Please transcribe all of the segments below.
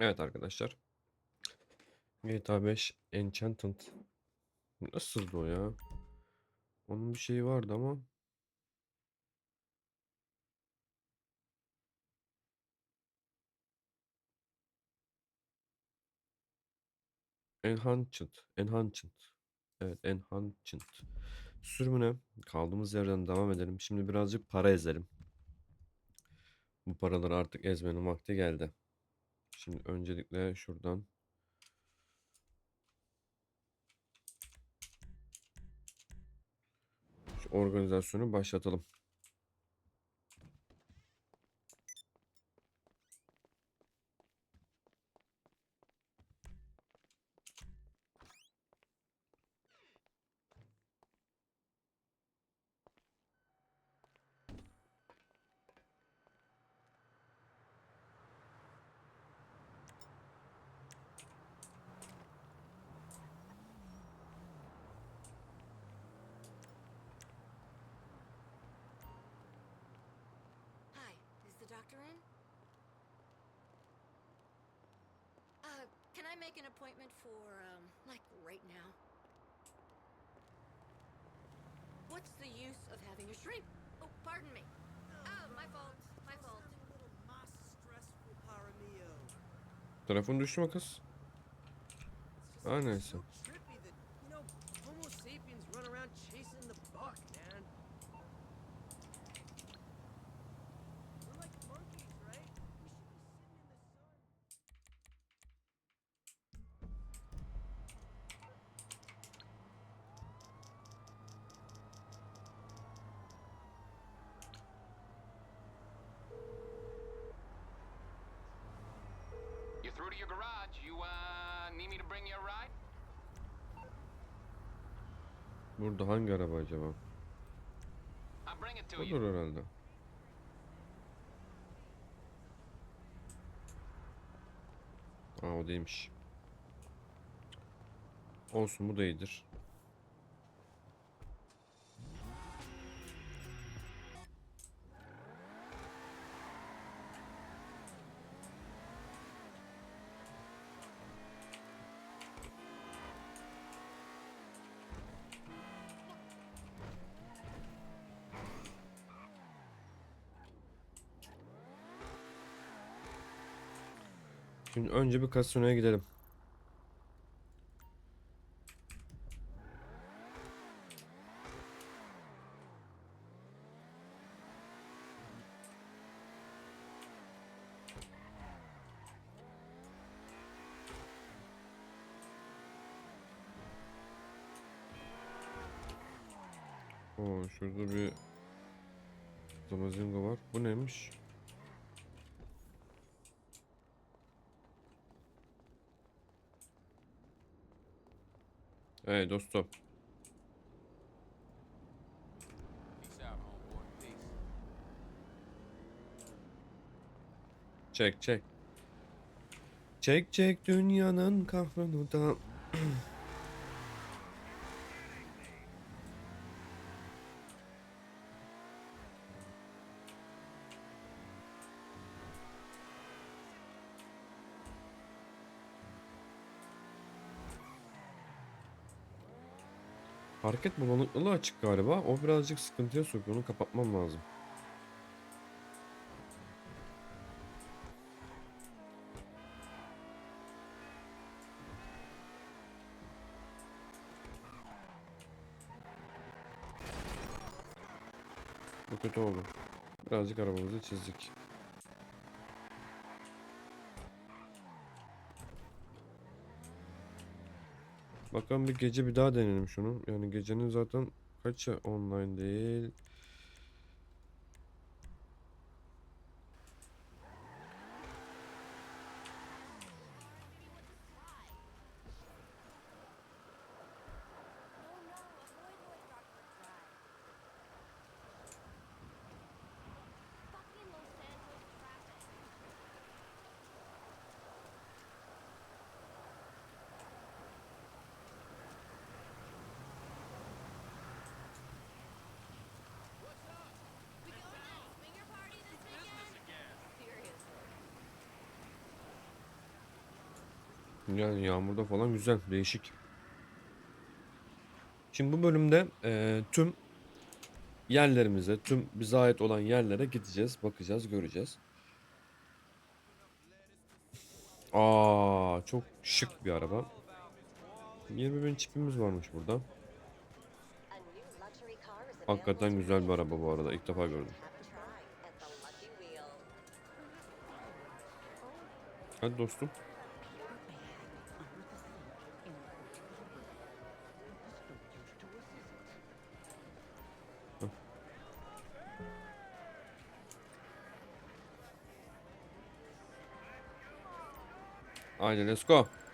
Evet arkadaşlar. GTA 5 Enchanted. Nasıldı o ya? Onun bir şeyi vardı ama. Enhanced. Enhanced. Evet Enhanced. Sürümüne kaldığımız yerden devam edelim. Şimdi birazcık para ezelim. Bu paraları artık ezmenin vakti geldi. Şimdi öncelikle şuradan şu organizasyonu başlatalım. Is the doctor in? Uh, can I make an appointment for, um, like right now? What's the use of having a shrink? Oh, pardon me. Oh, my fault, my fault. Telefon düştü mü kız? Aa neyse. To your garage. You, uh, need me to bring you a ride? Burada hangi araba acaba? I'll bring it to you. Olur herhalde. Aa o değilmiş. Olsun bu da iyidir. Şimdi önce bir kasinoya gidelim. Oo, şurada bir zamazingo var. Bu neymiş? Hey dostum. Çek çek. Çek çek dünyanın kahrını da. Hareket bulanıklığı açık galiba. O birazcık sıkıntıya sokuyor. Onu kapatmam lazım. Bu kötü oldu. Birazcık arabamızı çizdik. Bakalım bir gece bir daha deneyelim şunu. Yani gecenin zaten kaçı online değil. Yani yağmurda falan güzel, değişik. Şimdi bu bölümde eee, tüm yerlerimize, tüm bize ait olan yerlere gideceğiz, bakacağız, göreceğiz. Aa, çok şık bir araba. 20 bin çipimiz varmış burada. Hakikaten güzel bir araba bu arada. İlk defa gördüm. Hadi dostum. You deserve success.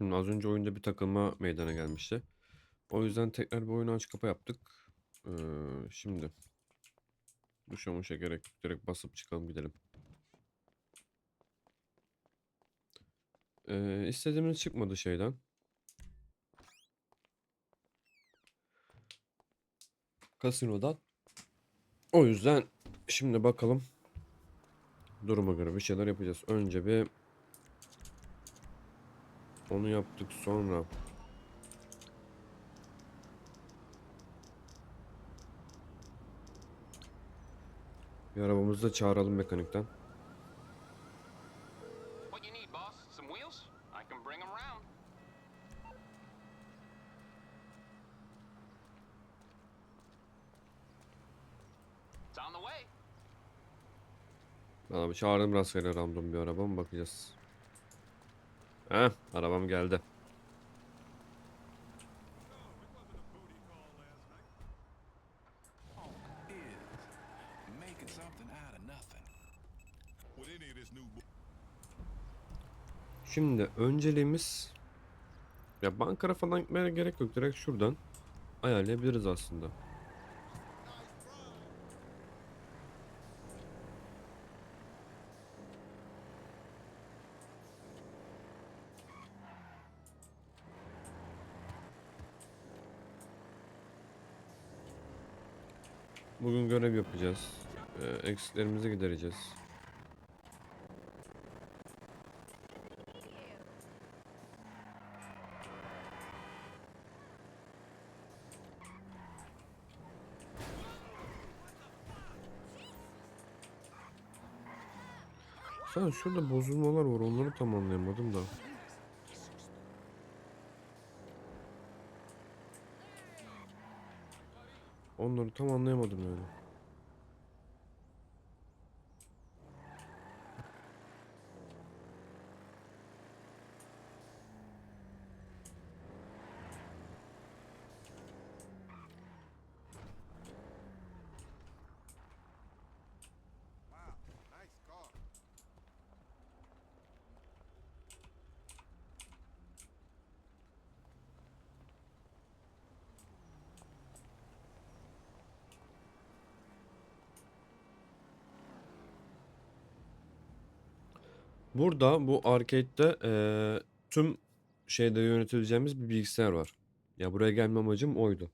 Şimdi az önce oyunda bir takılma meydana gelmişti. O yüzden tekrar bir oyunu aç kapa yaptık. Ee, şimdi duşa muşa gerek. Direkt basıp çıkalım gidelim. Ee, istediğimiz çıkmadı şeyden. Kasinodan. O yüzden şimdi bakalım. Duruma göre bir şeyler yapacağız. Önce bir onu yaptık sonra. Bir arabamızı da çağıralım mekanikten. Abi çağırdım rastgele random bir araba mı bakacağız. Heh arabam geldi. Şimdi önceliğimiz ya bankara falan gitmeye gerek yok. Direkt şuradan ayarlayabiliriz aslında. Bugün görev yapacağız. Ee, eksiklerimizi gidereceğiz. Sen şurada bozulmalar var onları tamamlayamadım da. Onları tam anlayamadım yani. Burada bu arcade'de eee, tüm şeyleri yönetebileceğimiz bir bilgisayar var. Ya buraya gelme amacım oydu.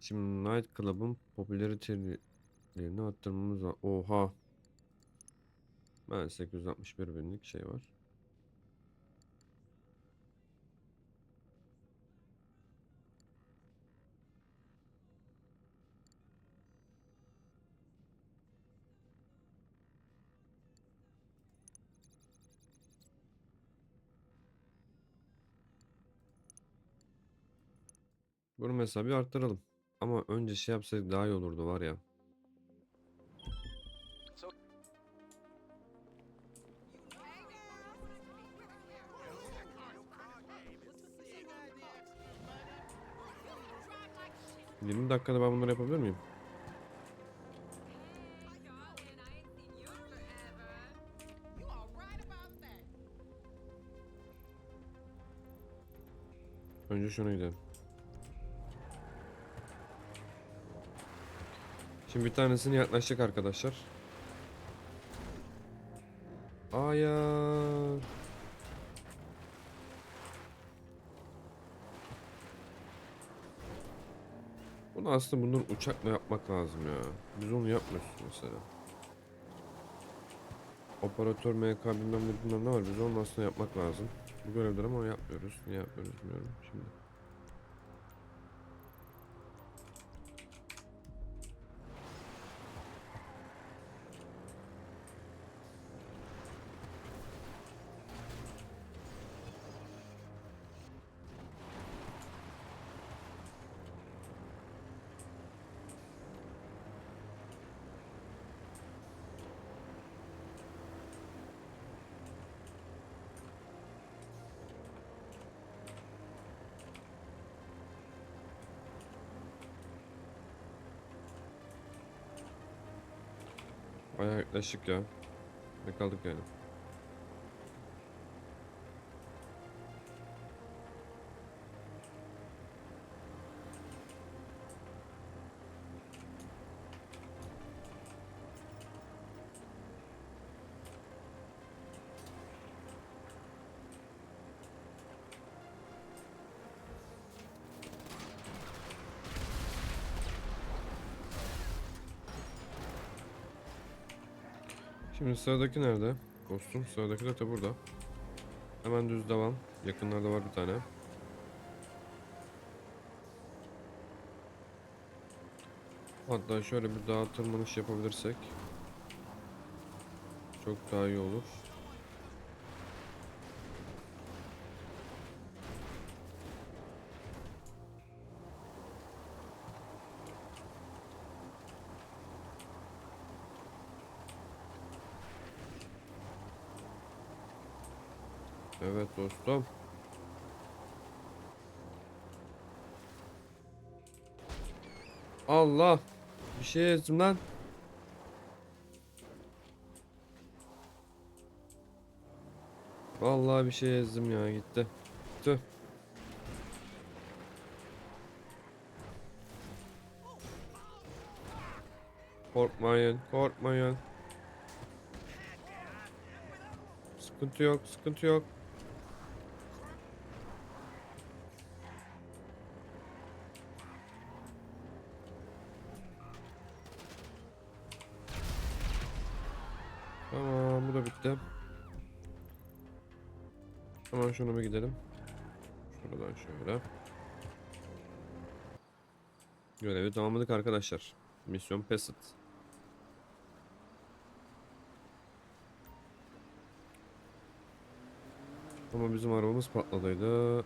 Şimdi Night Club'ın popülarity'lerini arttırmamız var. Oha. Ben 861 binlik şey var. mesela bir arttıralım. Ama önce şey yapsaydık daha iyi olurdu var ya. Yirmi dakikada ben bunları yapabilir miyim? Önce şuna gidelim. Şimdi bir tanesini yaklaşacak arkadaşlar. Hayır. Bunu aslında bundan uçakla yapmak lazım ya. Biz onu yapmıyoruz mesela. Operatör MK bilmem ne bilmem ne var. Biz onu aslında yapmak lazım. Bu görevleri ama yapmıyoruz. Niye yapmıyoruz bilmiyorum şimdi. Bayağı yaklaşık ya. Ne kaldık yani. Şimdi sıradaki nerede? Dostum sıradaki de burada. Hemen düz devam. Yakınlarda var bir tane. Hatta şöyle bir dağa tırmanış yapabilirsek çok daha iyi olur. Evet dostum. Allah. Bir şey ezdim lan. Vallahi bir şey ezdim ya gitti. Tüh. Korkmayın, korkmayın. Sıkıntı yok, sıkıntı yok. Şuna bir gidelim. Şuradan şöyle. Görevi tamamladık arkadaşlar. Misyon Passed. Ama bizim arabamız patladıydı.